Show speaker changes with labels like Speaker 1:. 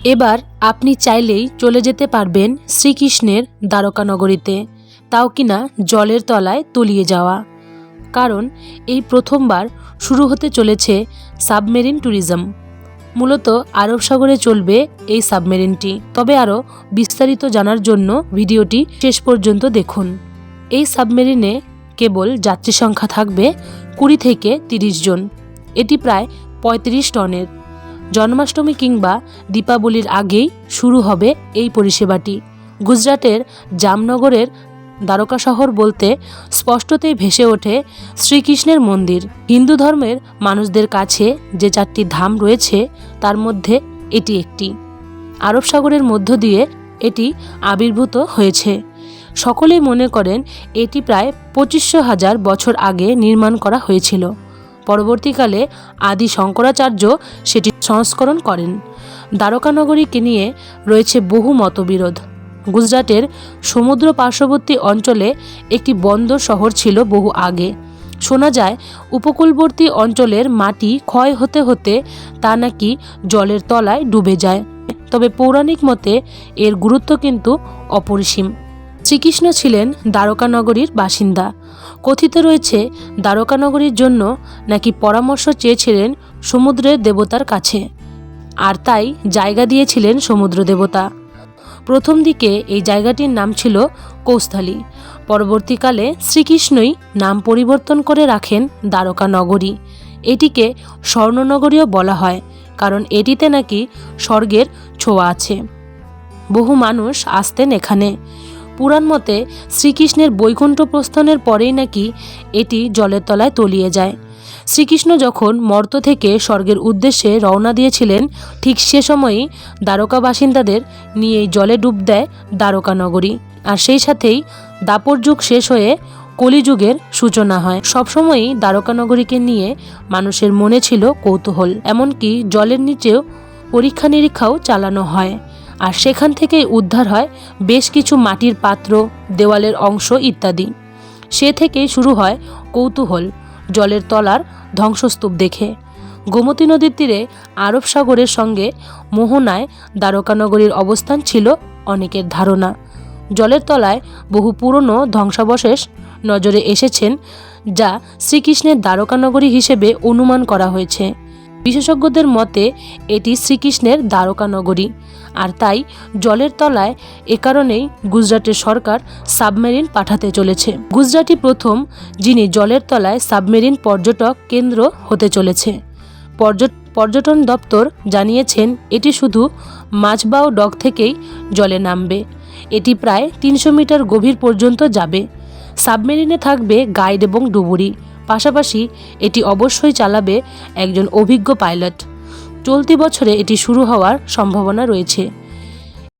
Speaker 1: এবার আপনি চাইলেই চলে যেতে পারবেন শ্রীকৃষ্ণের দ্বারকানগরীতে, তাও কিনা জলের তলায় তলিয়ে যাওয়া। কারণ এই প্রথমবার শুরু হতে চলেছে সাবমেরিন ট্যুরিজম। মূলত আরব সাগরে চলবে এই সাবমেরিনটি। তবে আরও বিস্তারিত জানার জন্য ভিডিওটি শেষ পর্যন্ত দেখুন। এই সাবমেরিনে কেবল যাত্রী সংখ্যা থাকবে কুড়ি থেকে তিরিশ জন। এটি প্রায় পঁয়ত্রিশ টনের। জন্মাষ্টমী কিংবা দীপাবলির আগেই শুরু হবে এই পরিষেবাটি। গুজরাটের জামনগরের দ্বারকা শহর বলতে স্পষ্টতেই ভেসে ওঠে শ্রীকৃষ্ণের মন্দির। হিন্দু ধর্মের মানুষদের কাছে যে চারটি ধাম রয়েছে, তার মধ্যে এটি একটি। আরব সাগরের মধ্য দিয়ে এটি আবির্ভূত হয়েছে। সকলেই মনে করেন এটি প্রায় পঁচিশশো হাজার বছর আগে নির্মাণ করা হয়েছিল। পরবর্তীকালে আদি শঙ্করাচার্য সেটি সংস্করণ করেন। দ্বারকানগরীকে নিয়ে রয়েছে বহু মতবিরোধ। গুজরাটের সমুদ্র পার্শ্ববর্তী অঞ্চলে একটি বন্দর শহর ছিল বহু আগে। শোনা যায়, উপকূলবর্তী অঞ্চলের মাটি ক্ষয় হতে হতে তা নাকি জলের তলায় ডুবে যায়। তবে পৌরাণিক মতে এর গুরুত্ব কিন্তু অপরিসীম। শ্রীকৃষ্ণ ছিলেন দ্বারকানগরীর বাসিন্দা। কথিত রয়েছে, দ্বারকানগরীর জন্য নাকি পরামর্শ চেয়েছিলেন সমুদ্রের দেবতার কাছে। আর তাই জায়গা দিয়েছিলেন সমুদ্র দেবতা। প্রথম দিকে এই জায়গাটির নাম ছিল কৌস্থলী। পরবর্তীকালে শ্রীকৃষ্ণই নাম পরিবর্তন করে রাখেন দ্বারকা নগরী এটিকে স্বর্ণনগরীও বলা হয়, কারণ এটিতে নাকি স্বর্গের ছোঁয়া আছে। বহু মানুষ আসতেন এখানে। পুরাণ মতে শ্রীকৃষ্ণের বৈকুণ্ঠ প্রস্থানের পরেই নাকি এটি জলের তলায় তলিয়ে যায়। শ্রীকৃষ্ণ যখন মর্ত থেকে স্বর্গের উদ্দেশ্যে রওনা দিয়েছিলেন, ঠিক সে সময়ই দ্বারকা বাসিন্দাদের নিয়ে জলে ডুব দেয় দ্বারকা নগরী। আর সেই সাথেই দাপর যুগ শেষ হয়ে কলিযুগের সূচনা হয়। সবসময়ই দ্বারকানগরীকে নিয়ে মানুষের মনে ছিল কৌতূহল। এমনকি জলের নিচেও পরীক্ষা নিরীক্ষাও চালানো হয়। আর সেখান থেকেই উদ্ধার হয় বেশ কিছু মাটির পাত্র, দেওয়ালের অংশ ইত্যাদি। সে থেকেই শুরু হয় কৌতূহল, জলের তলার ধ্বংসস্তূপ দেখে। গোমতী নদীর তীরে আরব সাগরের সঙ্গে মোহনায় দ্বারকানগরীর অবস্থান ছিল অনেকের ধারণা। জলের তলায় বহু পুরনো ধ্বংসাবশেষ নজরে এসেছেন, যা শ্রীকৃষ্ণের দ্বারকানগরী হিসেবে অনুমান করা হয়েছে। বিশেষজ্ঞদের মতে, এটি শ্রীকৃষ্ণের দ্বারকানগরী আর তাই, জলের তলায় এ কারণেই গুজরাটের সরকার সাবমেরিন পাঠাতে চলেছে। গুজরাটই প্রথম, যিনি জলের তলায় সাবমেরিন পর্যটক কেন্দ্র হতে চলেছে। পর্য- পর্যটন দপ্তর জানিয়েছেন, এটি শুধু মাঝবাও ডক থেকেই জলে নামবে। এটি প্রায় তিনশো মিটার গভীর পর্যন্ত যাবে। সাবমেরিনে থাকবে গাইড এবং ডুবুরি। পাশাপাশি এটি অবশ্যই চালাবে একজন অভিজ্ঞ পাইলট। চলতি বছরে এটি শুরু হওয়ার সম্ভাবনা রয়েছে।